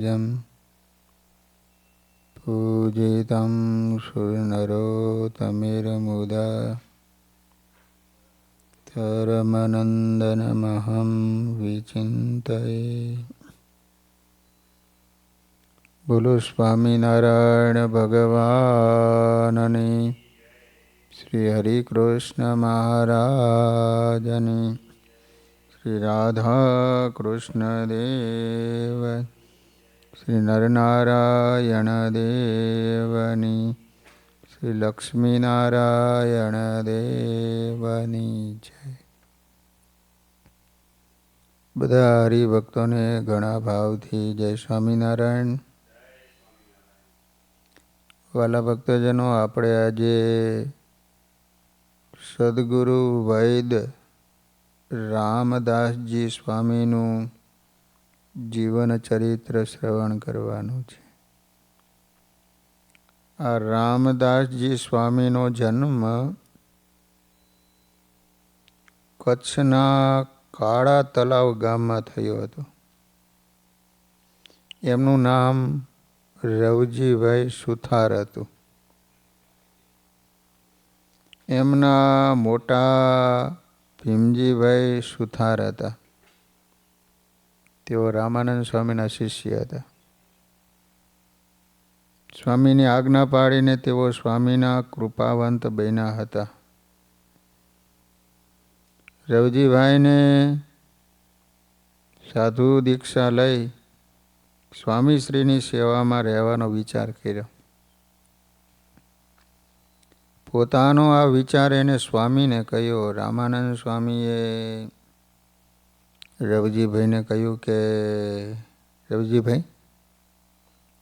જમ પૂજિતમ શૂર્નરોતમિરમુદા તરમનંદનમહં વિચિંતયે બોલો સ્વામિનારાયણ ભગવાનની શ્રી હરિકૃષ્ણ મહારાજની શ્રી રાધા કૃષ્ણ દેવ શ્રી નરનારાયણ દેવની, શ્રી લક્ષ્મીનારાયણ દેવની જય. બધા હરિભક્તોને ઘણા ભાવથી જય સ્વામિનારાયણ. વાલા ભક્તજનો, આપણે આજે સદગુરુ વૈદ રામદાસજી સ્વામીનું જીવન ચરિત્ર શ્રવણ કરવાનું છે. આ રામદાસજી સ્વામીનો જન્મ કચ્છના કાળા તલાવ ગામમાં થયો હતો. એમનું નામ રવજીભાઈ સુથાર હતું. એમના મોટા ભીમજીભાઈ સુથાર હતા. તેઓ રામાનંદ સ્વામીના શિષ્ય હતા. સ્વામીની આજ્ઞા પાડીને તેઓ સ્વામીના કૃપાવંત બન્યા હતા. રવજીભાઈને સાધુ દીક્ષા લઈ સ્વામીશ્રીની સેવામાં રહેવાનો વિચાર કર્યો. પોતાનો આ વિચાર એને સ્વામીને કહ્યો, રામાનંદ સ્વામીએ રવજીભાઈને કહ્યું કે, રવજીભાઈ,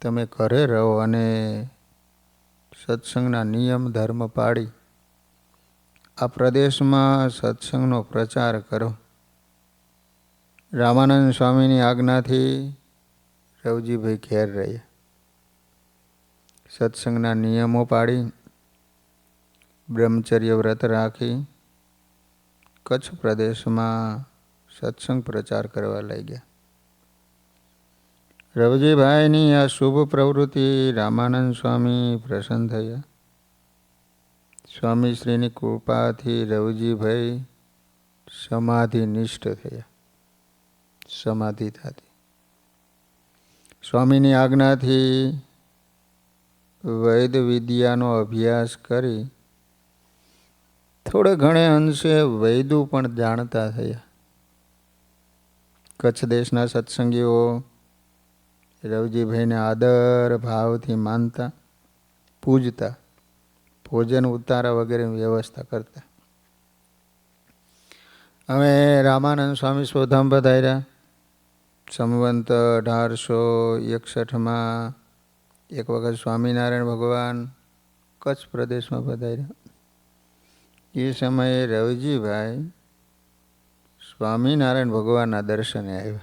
તમે ઘરે રહો અને સત્સંગના નિયમ, ધર્મ પાડી આ પ્રદેશમાં સત્સંગનો પ્રચાર કરો. રામાનંદ સ્વામીની આજ્ઞાથી રવજીભાઈ ઘેર રહ્યા. સત્સંગના નિયમો પાડી બ્રહ્મચર્ય વ્રત રાખી, કચ્છ પ્રદેશમાં સત્સંગ પ્રચાર કરવા લાગ્યા. રવજીભાઈની આ શુભ પ્રવૃત્તિ રામાનંદ સ્વામી પ્રસન્ન થયા. સ્વામીશ્રીની કૃપાથી રવજીભાઈ સમાધિ નિષ્ઠ થયા. સમાધિ થતી. સ્વામીની આજ્ઞાથી વૈદ વિદ્યાનો અભ્યાસ કરી થોડે ઘણે અંશે વૈદુ પણ જાણતા થયા. કચ્છ દેશના સત્સંગીઓ, રવજીભાઈને આદર ભાવથી માનતા, પૂજતા, ભોજન ઉતારા વગેરે વ્યવસ્થા કરતા. હવે રામાનંદ સ્વામી સ્વધામ પધાર્યા. સંવંત અઢારસો એકસઠમાં એક વખત સ્વામિનારાયણ ભગવાન કચ્છ પ્રદેશમાં પધાર્યા. એ સમયે રવજીભાઈ સ્વામિનારાયણ ભગવાનના દર્શને આવ્યા.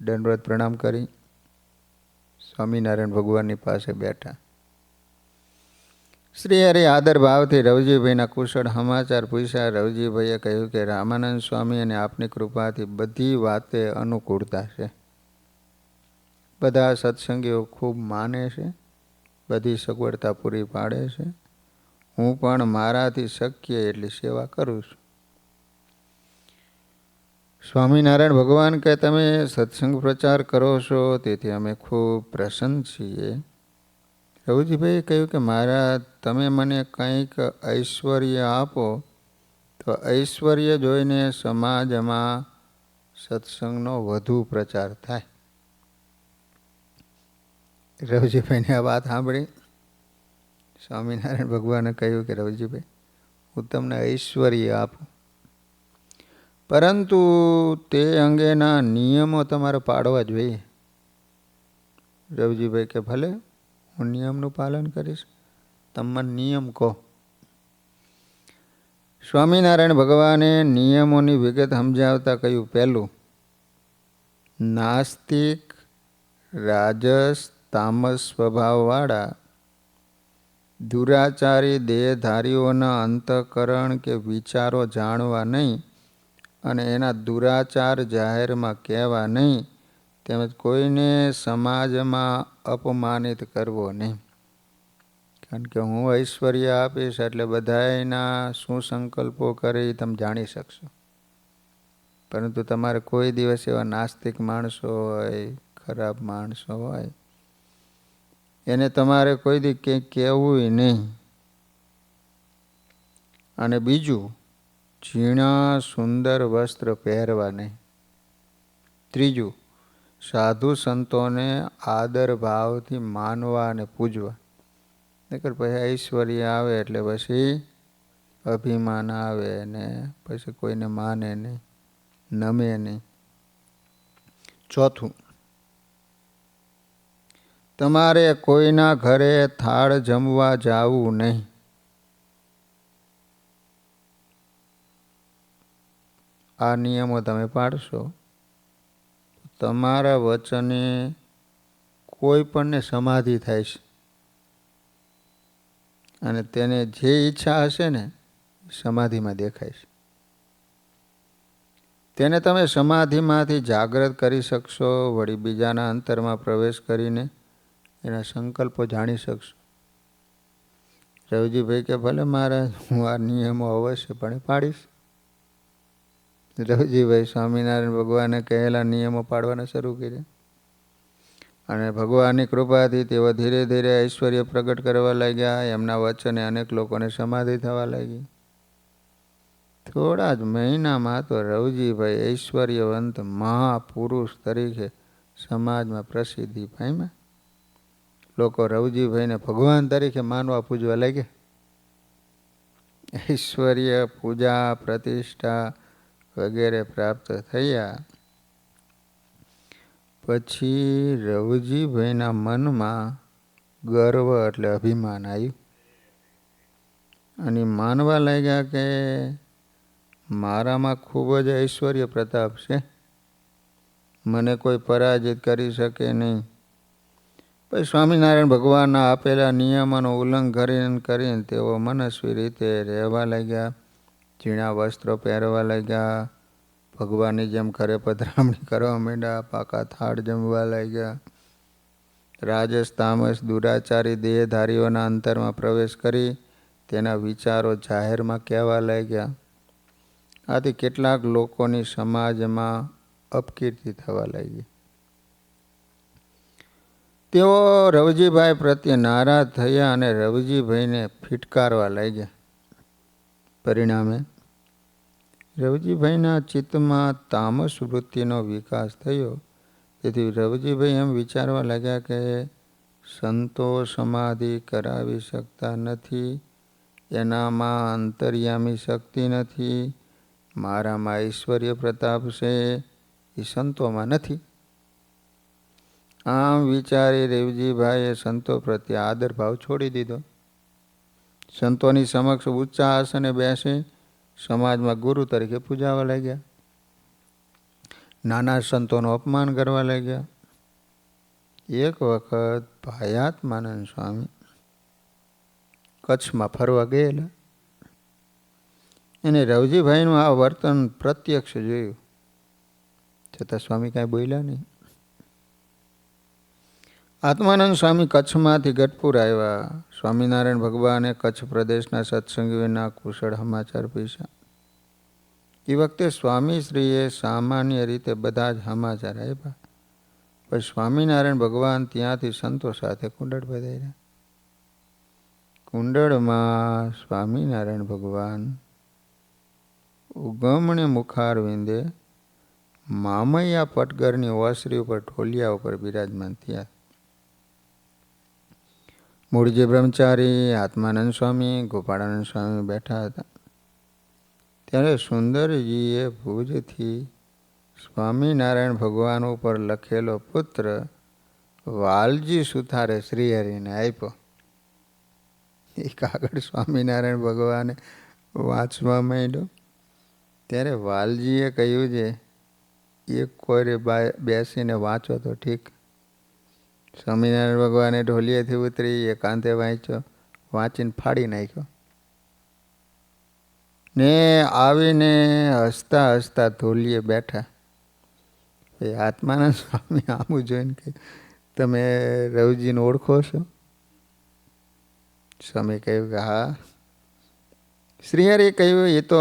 દંડવત પ્રણામ કરી. સ્વામિનારાયણ ભગવાનની પાસે બેઠા. શ્રી હરે આદર ભાવથી રવજીભાઈના કુશળ સમાચાર પૂછ્યા. રવજીભાઈએ કહ્યું કે રામાનંદ સ્વામી અને આપની કૃપાથી બધી વાતે અનુકૂળતા છે. બધા સત્સંગીઓ ખૂબ માને છે. બધી સગવડતા પૂરી પાડે છે. હું પણ મારાથી શક્ય એટલી સેવા કરું છું. સ્વામિનારાયણ ભગવાન કે તમે સત્સંગ પ્રચાર કરો છો, તેથી અમે ખૂબ પ્રસન્ન છીએ. રઘુજીભાઈએ કહ્યું કે મારા તમે મને કંઈક ઐશ્વર્ય આપો, તો ઐશ્વર્ય જોઈને સમાજમાં સત્સંગનો વધુ પ્રચાર થાય. રવજીભાઈને આ વાત સાંભળી. સ્વામિનારાયણ ભગવાને કહ્યું કે રવજીભાઈ હું તમને ઐશ્વર્ય આપું. પરંતુ તે અંગેના નિયમો તમારે પાડવા જોઈએ. રવજીભાઈ કે, ભલે, હું નિયમનું પાલન કરીશ. તમે નિયમ કહો. સ્વામિનારાયણ ભગવાને નિયમોની વિગત સમજાવતા કહ્યું, પહેલું, નાસ્તિક, રાજસ, તામસ સ્વભાવવાળા, દુરાચારી દેહધારીઓના અંતકરણ કે વિચારો જાણવા નહીં અને એના દુરાચાર જાહેરમાં કહેવા નહીં, તેમજ કોઈને સમાજમાં અપમાનિત કરવો નહીં. કારણ કે હું ઐશ્વર્ય આપીશ એટલે બધાયના શું સંકલ્પો કરે એ તમે જાણી શકશો. પરંતુ તમારે કોઈ દિવસ એવા નાસ્તિક માણસો હોય, ખરાબ માણસો હોય, એને તમારે કોઈ દી કંઈક કહેવું નહીં. અને બીજું ઝીણા સુંદર વસ્ત્ર પહેરવા નહીં ત્રીજું, સાધુ સંતોને આદર ભાવથી માનવા અને પૂજવા. નકર પછી ઐશ્વર્ય આવે એટલે પછી અભિમાન આવે ને પછી કોઈને માને નહીં, નમે નહીં. ચોથું, તમારે કોઈના ઘરે થાળ જમવા જાવું નહીં. આ નિયમો તમે પાડશો તમારા વચને કોઈ પણને સમાધિ થાય છે. અને તેને જે ઈચ્છા હશે ને સમાધિમાં દેખાય છે. તેને તમે સમાધિમાંથી જાગૃત કરી શકશો, વળી બીજાના અંતરમાં પ્રવેશ કરીને એના સંકલ્પો જાણી શકશો. રવજીભાઈ કે ભલે મારા, હું આ નિયમો અવશ્યપણે પાડીશ. રવજીભાઈ સ્વામિનારાયણ ભગવાને કહેલા નિયમો પાડવાના શરૂ કર્યા. અને ભગવાનની કૃપાથી તેઓ ધીરે ધીરે ઐશ્વર્ય પ્રગટ કરવા લાગ્યા. એમના વચને અનેક લોકોને સમાધિ થવા લાગી. થોડા જ મહિનામાં તો રવજીભાઈ ઐશ્વર્યવંત મહાપુરુષ તરીકે સમાજમાં પ્રસિદ્ધિ પામ્યા. લોકો રવજીભાઈને ભગવાન તરીકે માનવા પૂજવા લાગ્યા. ઐશ્વર્ય પૂજા પ્રતિષ્ઠા વગેરે પ્રાપ્ત થયા. પછી રવજીભાઈના મનમાં ગર્વ એટલે અભિમાન આવ્યું. અને માનવા લાગ્યા કે મારામાં ખૂબ જ ઐશ્વર્ય પ્રતાપ છે. મને કોઈ પરાજિત કરી શકે નહીં. પછી સ્વામિનારાયણ ભગવાનના આપેલા નિયમોનું ઉલ્લંઘન કરીને તેઓ મનસ્વી રીતે રહેવા લાગ્યા. ઝીણા વસ્ત્રો પહેરવા લાગ્યા. ભગવાનની જેમ ઘરે પધરામણી કરવા માંડ્યા. પાકા થાળ જમવા લાગ્યા. રાજસ તામસ દુરાચારી દેહધારીઓના અંતરમાં પ્રવેશ કરી તેના વિચારો જાહેરમાં કહેવા લાગ્યા. આથી કેટલાક લોકોની સમાજમાં અપકીર્તિ થવા લાગી. તેઓ રવજીભાઈ પ્રત્યે નારાજ થયા અને રવજીભાઈને ફિટકારવા લાગ્યા. પરિણામે રવજીભાઈના ચિત્તમાં તામસ વૃત્તિનો વિકાસ થયો. તેથી રવજીભાઈ એમ વિચારવા લાગ્યા કે સંતો સમાધિ કરાવી શકતા નથી, એનામાં અંતર્યામી શક્તિ નથી, મારામાં ઐશ્વર્ય પ્રતાપ છે, એ સંતોમાં નથી. આમ વિચારી રેવજીભાઈએ સંતો પ્રત્યે આદર ભાવ છોડી દીધો. સંતોની સમક્ષ ઊંચા આસને બેસી સમાજમાં ગુરુ તરીકે પૂજાવા લાગ્યા. નાના સંતોનું અપમાન કરવા લાગ્યા. એક વખત ભાયાત્માનંદ સ્વામી કચ્છમાં ફરવા ગયેલા. એને રવજીભાઈનું આ વર્તન પ્રત્યક્ષ જોયું. છતાં સ્વામી કાંઈ બોલ્યા નહીં. આત્માનંદ સ્વામી કચ્છમાંથી ગઢપુર આવ્યા. સ્વામિનારાયણ ભગવાને કચ્છ પ્રદેશના સત્સંગીઓના કુશળ સમાચાર પીછા એ વખતે સ્વામીશ્રીએ સામાન્ય રીતે બધા જ સમાચાર આપ્યા પછી સ્વામિનારાયણ ભગવાન ત્યાંથી સંતો સાથે કુંડળ પધાર્યા કુંડળમાં સ્વામિનારાયણ ભગવાન ઉગમણે મુખારવિંદે મામૈયા પટગરની ઓસરી ઉપર ઢોલિયા ઉપર બિરાજમાન થયા. મૂળજી બ્રહ્મચારી, આત્માનંદ સ્વામી, ગોપાળાનંદ સ્વામી બેઠા હતા. ત્યારે સુંદરજીએ ભુજથી સ્વામિનારાયણ ભગવાન ઉપર લખેલો પુત્ર વાલજી સુથારે શ્રીહરિને આપ્યો. એ કાગળ સ્વામિનારાયણ ભગવાને વાંચવા માંડ્યો. ત્યારે વાલજીએ કહ્યું છે, એક કોરે બેસીને વાંચો તો ઠીક. સ્વામિનારાયણ ભગવાને ઢોલિયેથી ઉતરી એકાંતે વાંચ્યો, વાંચીને ફાડી નાખ્યો. ને આવીને હસતા હસતા ઢોલીએ બેઠા. એ આત્માના સ્વામી આમું જોઈને કે તમે રવજીને ઓળખો છો? સ્વામી કહ્યું કે હા. શ્રીહરિએ કહ્યું, એ તો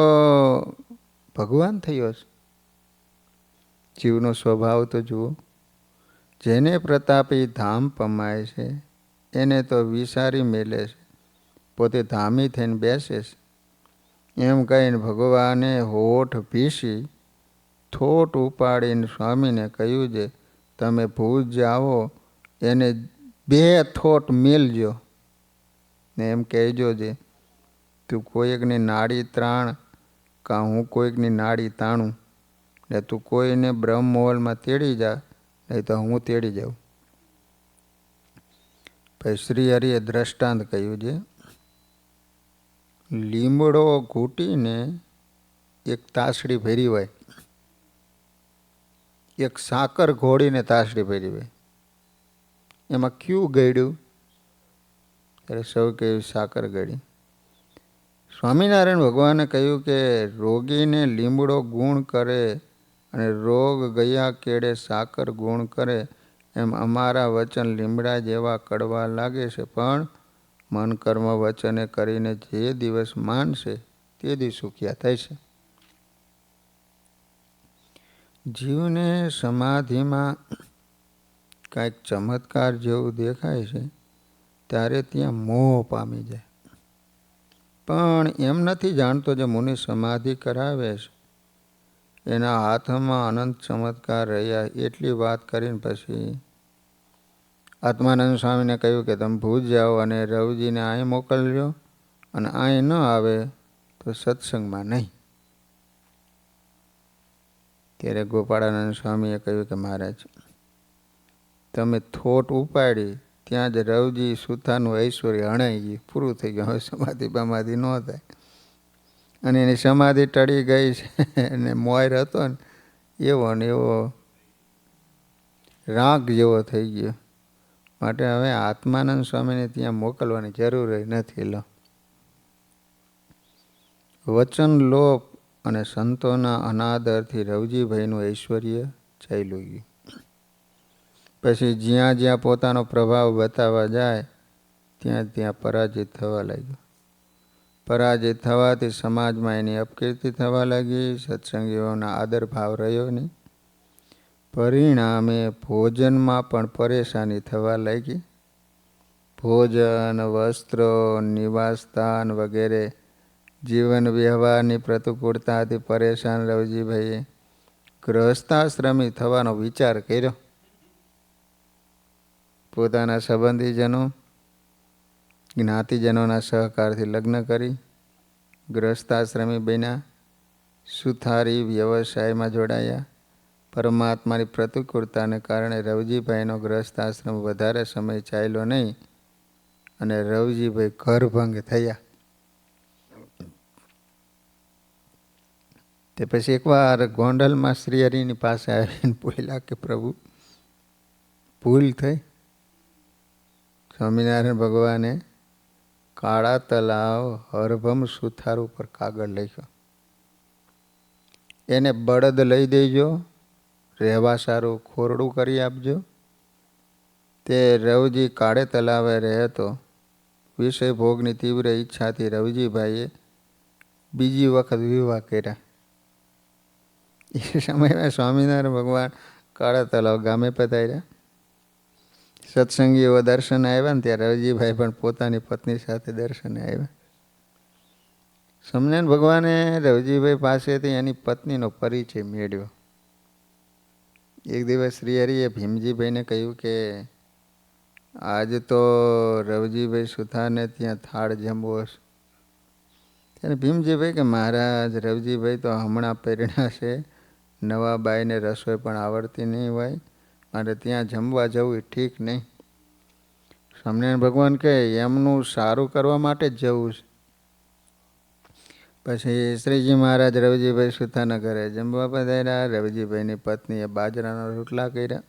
ભગવાન થયો છે. જીવનો સ્વભાવ તો જુઓ. જેને પ્રતાપી ધામ પમાય છે, એને તો વિસારી મેલે છે. પોતે ધામી થઈને બેસે છે. એમ કહીને ભગવાને હોઠ ભીસી થોટ ઉપાડીને સ્વામીને કહ્યું છે તમે ભૂજ જાઓ, એને બે થોટ મેલજો. ને એમ કહેજો જે, તું કોઈકની નાડી ત્રાણ કાં હું કોઈકની નાડી તાણું? ને તું કોઈને બ્રહ્મ મોલમાં તેડી જા નહીં તો હું તેડી જાઉં. પછી શ્રી હરિએ દ્રષ્ટાંત કહ્યું છે લીમડો ઘૂંટીને એક તાસડી ભરી હોય, એક સાકર ઘોડીને તાસડી ભરી હોય, એમાં ક્યુ ગળ્યું? ત્યારે સૌ કહ્યું સાકર ગળી. સ્વામિનારાયણ ભગવાને કહ્યું કે રોગીને લીમડો ગુણ કરે અને રોગ ગયા કેડે સાકર ગુણ કરે, એમ અમારા વચન લીમડા જેવા કડવા લાગે છે. પણ મન કર્મ વચને કરીને જે દિવસ માનશે, તે દિવસ સુખિયા થાય છે. જીવને સમાધિમાં કાંઈક ચમત્કાર જેવું દેખાય છે, ત્યારે ત્યાં મોહ પામી જાય. પણ એમ નથી જાણતો જે મુનિ સમાધિ કરાવે છે. એના હાથમાં અનંત ચમત્કાર રહ્યા એટલી વાત કરીને પછી આત્માનંદ સ્વામીને કહ્યું કે તમે ભૂજ જાઓ અને રવજીને અહીં મોકલજો અને અહીં ન આવે તો સત્સંગમાં નહીં. ત્યારે ગોપાળાનંદ સ્વામીએ કહ્યું કે મહારાજ, તમે થોટ ઉપાડી ત્યાં જ રવજી સુથાનું ઐશ્વર્ય હણાઈ ગયું. પૂરું થઈ ગયું. હવે સમાધિ બમાધિ ન થાય. અને એની સમાધિ ટળી ગઈ છે. અને મોયર હતો ને, એવો ને એવો રાગ જેવો થઈ ગયો. માટે હવે આત્માનંદ સ્વામીને ત્યાં મોકલવાની જરૂર નથી લો. વચન લોપ અને સંતોના અનાદરથી રવજીભાઈનું ઐશ્વર્ય ચાલ્યું ગયું. પછી જ્યાં જ્યાં પોતાનો પ્રભાવ બતાવવા જાય, ત્યાં ત્યાં પરાજિત થવા લાગ્યો. પરાજિત થવાથી સમાજમાં એની અપકીર્તિ થવા લાગી, સત્સંગીઓના આદર ભાવ રહ્યો નહીં. પરિણામે ભોજનમાં પણ પરેશાની થવા લાગી. ભોજન, વસ્ત્રો, નિવાસસ્થાન વગેરે જીવન વ્યવહારની પ્રતિકૂળતાથી પરેશાન રવજીભાઈએ ગ્રહસ્થાશ્રમી થવાનો વિચાર કર્યો. પોતાના સંબંધીજનો જ્ઞાતિજનોના સહકારથી લગ્ન કરી ગ્રસ્તાશ્રમી બન્યા, સુથારી વ્યવસાયમાં જોડાયા. પરમાત્માની પ્રતિકૂળતાને કારણે રવજીભાઈનો ગ્રસ્તાશ્રમ વધારે સમય ચાલ્યો નહીં અને રવજીભાઈ ઘરભંગ થયા. તે પછી એકવાર ગોંડલમાં શ્રીહરિની પાસે આવીને બોલ્યા કે, પ્રભુ, ભૂલ થઈ. સ્વામિનારાયણ ભગવાને કાળા તલાવ હરભમ સુથાર ઉપર કાગળ લખ્યો. એને બળદ લઈ દેજો રહેવા સારું ખોરડું કરી આપજો. તે રવજી કાળે તલાવે રહેતો. વિષય ભોગની તીવ્ર ઈચ્છાથી રવજીભાઈએ બીજી વખત વિવાહ કર્યા. એ સમયમાં સ્વામિનારાયણ ભગવાન કાળા તલાવ ગામે પધાર્યા. સત્સંગીઓ દર્શને આવ્યા ને ત્યારે રવજીભાઈ પણ પોતાની પત્ની સાથે દર્શને આવ્યા. સમજણ ભગવાને? રવજીભાઈ પાસેથી એની પત્નીનો પરિચય મેળવ્યો. એક દિવસ શ્રી હરિએ ભીમજીભાઈને કહ્યું કે, આજ તો રવજીભાઈ સુથારને ત્યાં થાળ જમવો ત્યારે ભીમજીભાઈ કે, મહારાજ, રવજીભાઈ તો હમણાં પ્રેરણા છે નવા બાઈને રસોઈ પણ આવડતી નહીં હોય. માટે ત્યાં જમવા જવું એ ઠીક નહીં. સ્વામિનારાયણ ભગવાન કહે, એમનું સારું કરવા માટે જ જવું છે. પછી શ્રીજી મહારાજ રવજીભાઈ સુથાના ઘરે જમવા પધાર્યા. રવજીભાઈની પત્નીએ બાજરાના રોટલા કર્યા.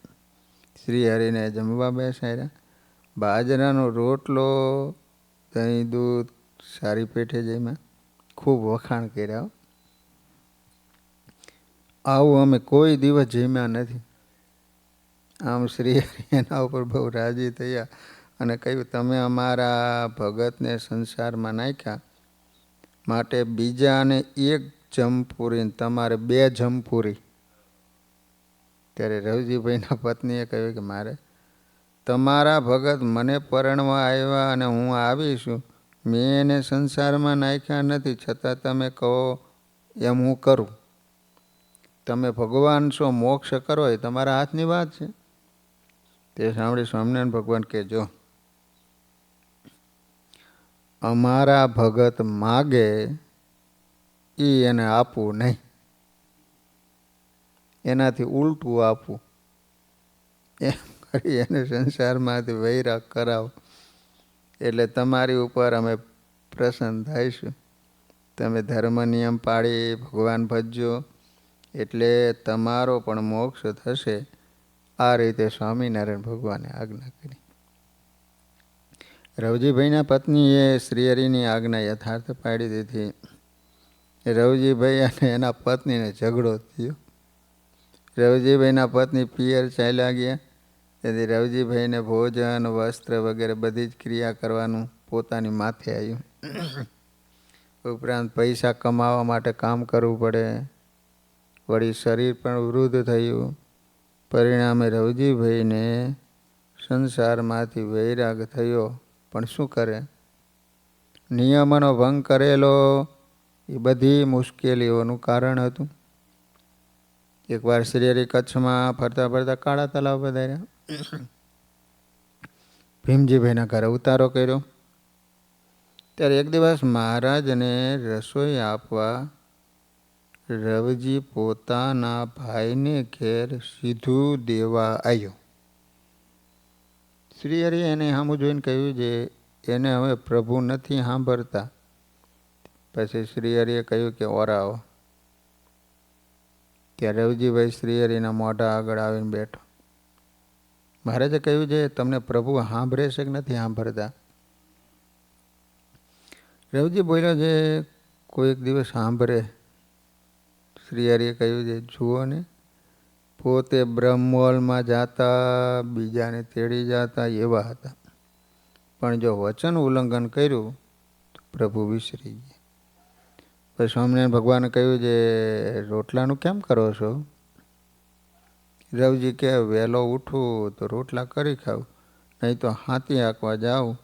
શ્રી હરિને જમવા બેસાડ્યા. બાજરાનો રોટલો, દહીં, દૂધ, સારી પેઠે જઈમાં ખૂબ વખાણ કર્યા આવું અમે કોઈ દિવસ જમ્યા નથી. આમ શ્રી એના ઉપર બહુ રાજી થયા અને કહ્યું, તમે અમારા ભગતને સંસારમાં નાખ્યા. માટે બીજાને એક જમપુરી તમારે બે જમપુરી. ત્યારે રવજીભાઈના પત્નીએ કહ્યું કે, મારે તમારા ભગત મને પરણવા આવ્યા અને હું આવીશું મેં એને સંસારમાં નાખ્યા નથી, છતાં તમે કહો એમ હું કરું. તમે ભગવાન છો, મોક્ષ કરો, એ તમારા હાથની વાત છે. તે સાંભળી સ્વામિનારાયણ ભગવાન કે જો અમારા ભગત માગે એ એને આપવું નહીં. એનાથી ઉલટું આપવું. એમ કરી એને સંસારમાંથી વૈરાગ કરાવો. એટલે તમારી ઉપર અમે પ્રસન્ન થઈશું. તમે ધર્મ નિયમ પાળી, ભગવાન ભજજો. એટલે તમારો પણ મોક્ષ થશે. આ રીતે સ્વામિનારાયણ ભગવાને આજ્ઞા કરી. રવજીભાઈના પત્નીએ શ્રીહરિની આજ્ઞા યથાર્થ પાડી દીધી. રવજીભાઈ અને એના પત્નીને ઝઘડો થયો. રવજીભાઈના પત્ની પિયર ચાલ્યા ગયા. તેથી રવજીભાઈને ભોજન, વસ્ત્ર વગેરે બધી જ ક્રિયા કરવાનું પોતાની માથે આવ્યું. ઉપરાંત પૈસા કમાવા માટે કામ કરવું પડે. વળી શરીર પણ વૃદ્ધ થયું. પરિણામે રવજીભાઈને સંસારમાંથી વૈરાગ થયો. પણ શું કરે? નિયમોનો ભંગ કરેલો એ બધી મુશ્કેલીઓનું કારણ હતું. એકવાર શ્રીહરિ કચ્છમાં ફરતા ફરતા કાળા તલાવ પધાર્યા ભીમજીભાઈના ઘરે ઉતારો કર્યો. ત્યારે એક દિવસ મહારાજને રસોઈ આપવા રવજી પોતાના ભાઈને ઘેર સીધું દેવા આવ્યો શ્રીહરિ એને સામું જોઈને કહ્યું છે એને હવે પ્રભુ નથી સાંભળતા પછી શ્રીહરિએ કહ્યું કે ઓરાવો ત્યાં રવજીભાઈ શ્રીહરિના મોઢા આગળ આવીને બેઠો. મહારાજે કહ્યું છે તમને પ્રભુ સાંભળે છે કે નથી સાંભળતા રવજી બોલ્યો છે કોઈક દિવસ સાંભળે શ્રીહરિએ કહ્યું છે, જુઓ ને, પોતે બ્રહ્મોલમાં જાતા, બીજાને તેડી જતા એવા હતા. પણ જો વચન ઉલ્લંઘન કર્યું, તો પ્રભુ વિસરી ગયા. પછી સ્વામિનારાયણ ભગવાને કહ્યું છે, રોટલાનું કેમ કરો છો? રવજી કે, વહેલો ઉઠું, તો રોટલા કરી ખાઉં. નહીં તો હાથી હાંકવા જાઉં.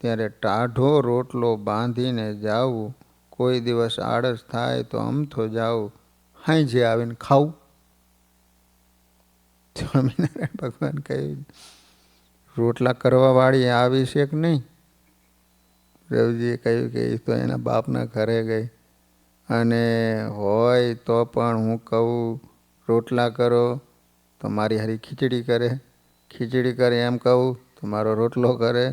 ત્યારે ટાઢો રોટલો બાંધીને જાઉં. કોઈ દિવસ આળસ થાય તો અમથો જાઉં. હાંજે આવીને ખાવું. સ્વામિનારાયણ ભગવાન કહ્યું રોટલા કરવા વાળી આવી છે કે નહીં? રવિજીએ કહ્યું કે એ તો એના બાપના ઘરે ગઈ. અને હોય તો પણ હું કહું, રોટલા કરો. તો મારી હારી ખીચડી કરે. ખીચડી કરે એમ કહું, તો મારો રોટલો કરે.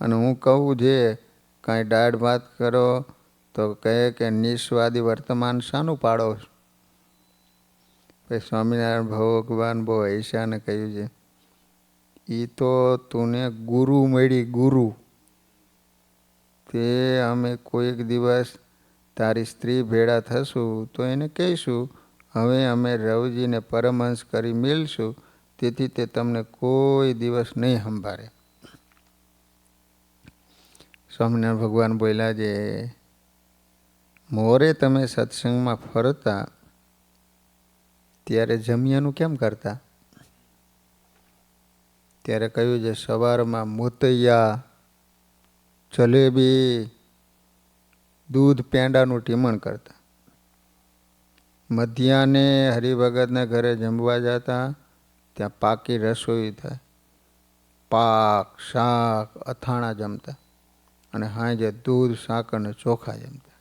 અને હું કહું જે, કાંઈ દાળ ભાત કરો. તો કહે કે, નિસ્વાદી વર્તમાન શાનું પાડો પછી સ્વામિનારાયણ ભગવાન બહુ ઐશાને કહ્યું છે. એ તો તુને ગુરુ મળી, ગુરુ. તે અમે કોઈક દિવસ તારી સ્ત્રી ભેળા થશું તો એને કહીશું, હવે અમે રવજીને પરમહંસ કરી મેળશું તેથી તે તમને કોઈ દિવસ નહીં સંભાળે. સ્વામિનારાયણ ભગવાન બોલ્યા જે મોરે તમે સત્સંગમાં ફરતા ત્યારે જમ્યાનું કેમ કરતા? ત્યારે કહ્યું છે, સવારમાં મોતૈયા, જલેબી, દૂધ પેંડાનું ટીમણ કરતા. મધ્યાહને હરિભગતના ઘરે જમવા જતા, ત્યાં પાકી રસોઈ થાય. પાક, શાક, અથાણા જમતા અને હાંજે દૂધ, શાક અને ચોખા જમતા.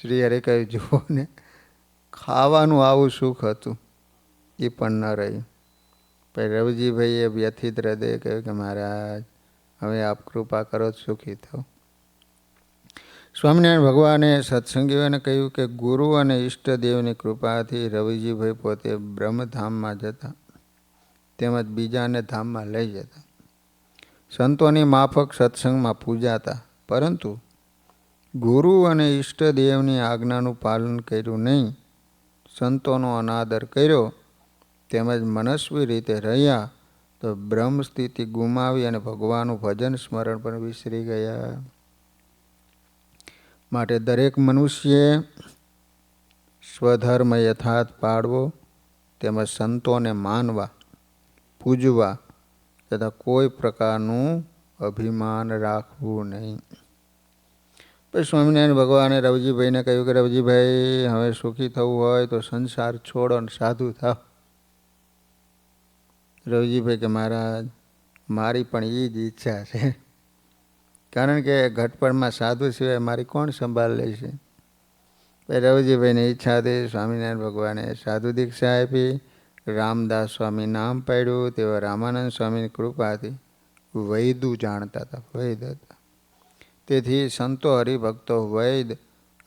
શ્રી હરે કહ્યું, જુઓ ને ખાવાનું આવું સુખ હતું? એ પણ ન રહ્યું. પછી રવજીભાઈએ વ્યથિત હૃદય કહ્યું કે મહારાજ, હવે આપ કૃપા કરો સુખી થાઓ. સ્વામિનારાયણ ભગવાને સત્સંગીઓને કહ્યું કે ગુરુ અને ઈષ્ટદેવની કૃપાથી રવિજીભાઈ પોતે બ્રહ્મધામમાં જતા તેમજ બીજાને ધામમાં લઈ જતા. સંતોની માફક સત્સંગમાં પૂજાતા. પરંતુ ગુરુ અને ઈષ્ટદેવની આજ્ઞાનું પાલન કર્યું નહીં. સંતોનો અનાદર કર્યો, તેમજ મનસ્વી રીતે રહ્યા, તો બ્રહ્મ સ્થિતિ ગુમાવી અને ભગવાનનું ભજન સ્મરણ પણ વિસરી ગયા. માટે દરેક મનુષ્યએ સ્વધર્મ યથાર્થ પાડવો તેમજ સંતોને માનવા, પૂજવા, તથા કોઈ પ્રકારનું અભિમાન રાખવું નહીં. પછી સ્વામિનારાયણ ભગવાને રવજીભાઈને કહ્યું કે રવજીભાઈ, હવે સુખી થવું હોય તો સંસાર છોડો ને સાધુ થાવ. રવજીભાઈ કે, મહારાજ, મારી પણ એ જ ઈચ્છા છે. કારણ કે ઘટપણમાં સાધુ સિવાય મારી કોણ સંભાળ લેશે રવજીભાઈની ઈચ્છા હતી, સ્વામિનારાયણ ભગવાને સાધુ દીક્ષા આપી. રામદાસ સ્વામી નામ પાડ્યું તેવા રામાનંદ સ્વામીની કૃપાથી વૈદુ જાણતા હતા, વૈદ હતા. તેથી સંતો હરિભક્તો વૈદ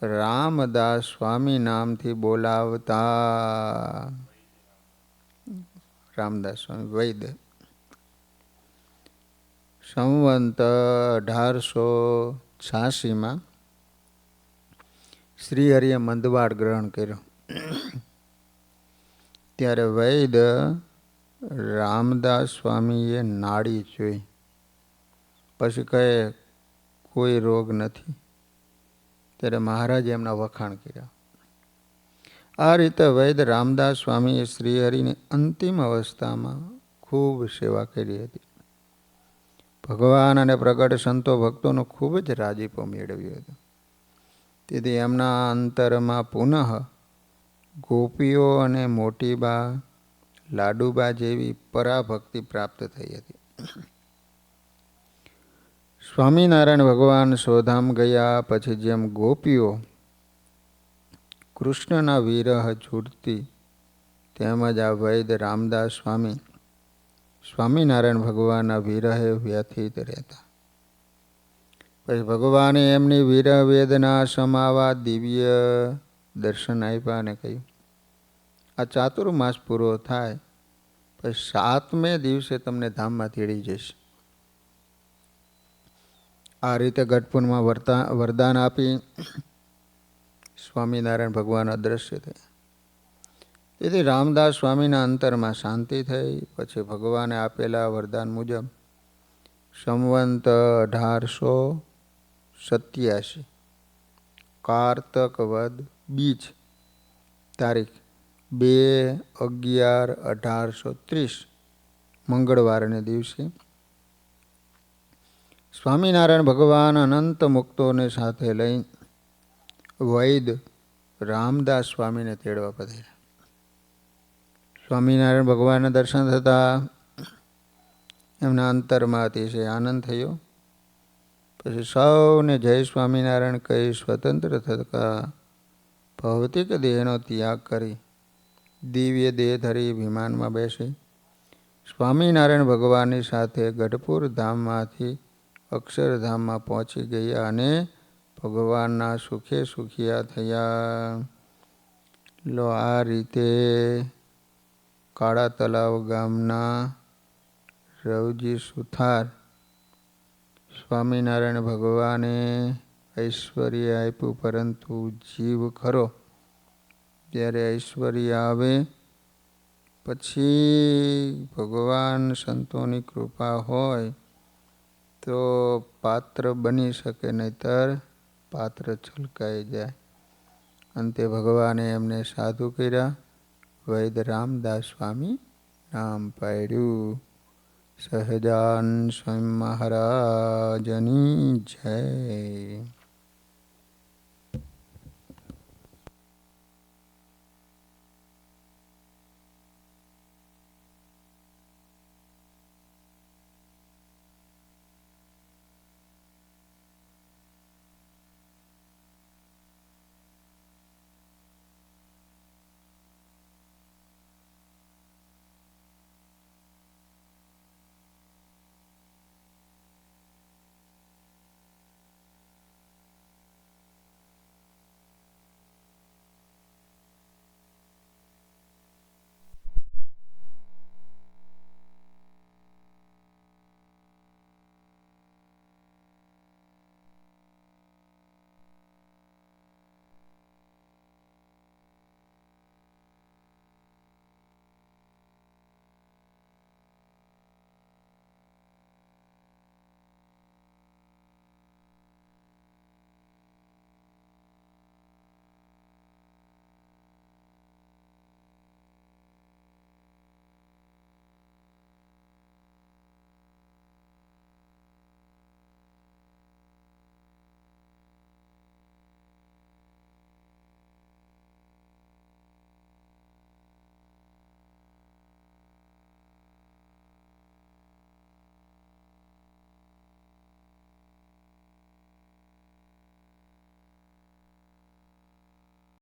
રામદાસ સ્વામી નામથી બોલાવતા. રામદાસ સ્વામી વૈદ. સંવંત અઢારસો છ્યાસીમાં શ્રીહરિએ મંદવાડ ગ્રહણ કર્યો. ત્યારે વૈદ રામદાસ સ્વામીએ નાડી જોઈ. પછી કહે કોઈ રોગ નથી. ત્યારે મહારાજે એમના વખાણ કર્યા. આ રીતે વૈદ રામદાસ સ્વામીએ શ્રીહરિની અંતિમ અવસ્થામાં ખૂબ સેવા કરી હતી. ભગવાન અને પ્રગટ સંતો ભક્તોનો ખૂબ જ રાજીપો મેળવ્યો હતો. તેથી એમના અંતરમાં પુનઃ ગોપીઓ અને મોટીબા લાડુબા જેવી પરાભક્તિ પ્રાપ્ત થઈ હતી. સ્વામિનારાયણ ભગવાન સોધામ ગયા, પછી જેમ ગોપીઓ કૃષ્ણના વિરહ છૂટતી, તેમજ આ વૈદ રામદાસ સ્વામી સ્વામિનારાયણ ભગવાનના વિરહે વ્યથિત રહેતા. પછી ભગવાને એમની વિરહ વેદના સમાવા દિવ્ય દર્શન આપ્યા અને કહ્યું, આ ચાતુર્માસ પૂરો થાય, પછી સાતમે દિવસે તમને ધામમાં તેડી જઈશ. આ રીતે ગઢપુરમાં વર્તા, વરદાન આપી સ્વામિનારાયણ ભગવાન અદ્રશ્ય થયા તેથી રામદાસ સ્વામીના અંતરમાં શાંતિ થઈ, પછી ભગવાને આપેલા વરદાન મુજબ સંવંત અઢારસો સત્યાસી કારતક વદ બીજ, તારીખ બે અગિયાર અઢારસો ત્રીસ, મંગળવારને દિવસે સ્વામિનારાયણ ભગવાન અનંત મુક્તોને સાથે લઈ વૈદ રામદાસ સ્વામીને તેડવા પધાર્યા. સ્વામિનારાયણ ભગવાનના દર્શન થતાં એમના અંતરમાં અતિશય આનંદ થયો. પછી સૌને જય સ્વામિનારાયણ કહી સ્વતંત્ર થતા ભૌતિક દેહનો ત્યાગ કરી દિવ્ય દેહ ધરી વિમાનમાં બેસી. સ્વામિનારાયણ ભગવાનની સાથે ગઢપુર ધામમાંથી અક્ષરધામમાં પહોંચી ગયા અને ભગવાનના સુખે સુખિયા થયા. લો, આ રીતે કાળા તલાવ ગામના રવજી સુથાર સ્વામિનારાયણ ભગવાને ઐશ્વર્ય આપ્યું, પરંતુ જીવ ખરો. ત્યારે ઐશ્વર્ય આવે, પછી ભગવાન સંતોની કૃપા હોય તો પાત્ર બની શકે નહીતર પાત્ર છલકાઈ જાય. અંતે ભગવાને એમને સાધુ કર્યા. વૈદ રામદાસ સ્વામી નામ પાડ્યું. સહજાન સ્વયં મહારાજની જય.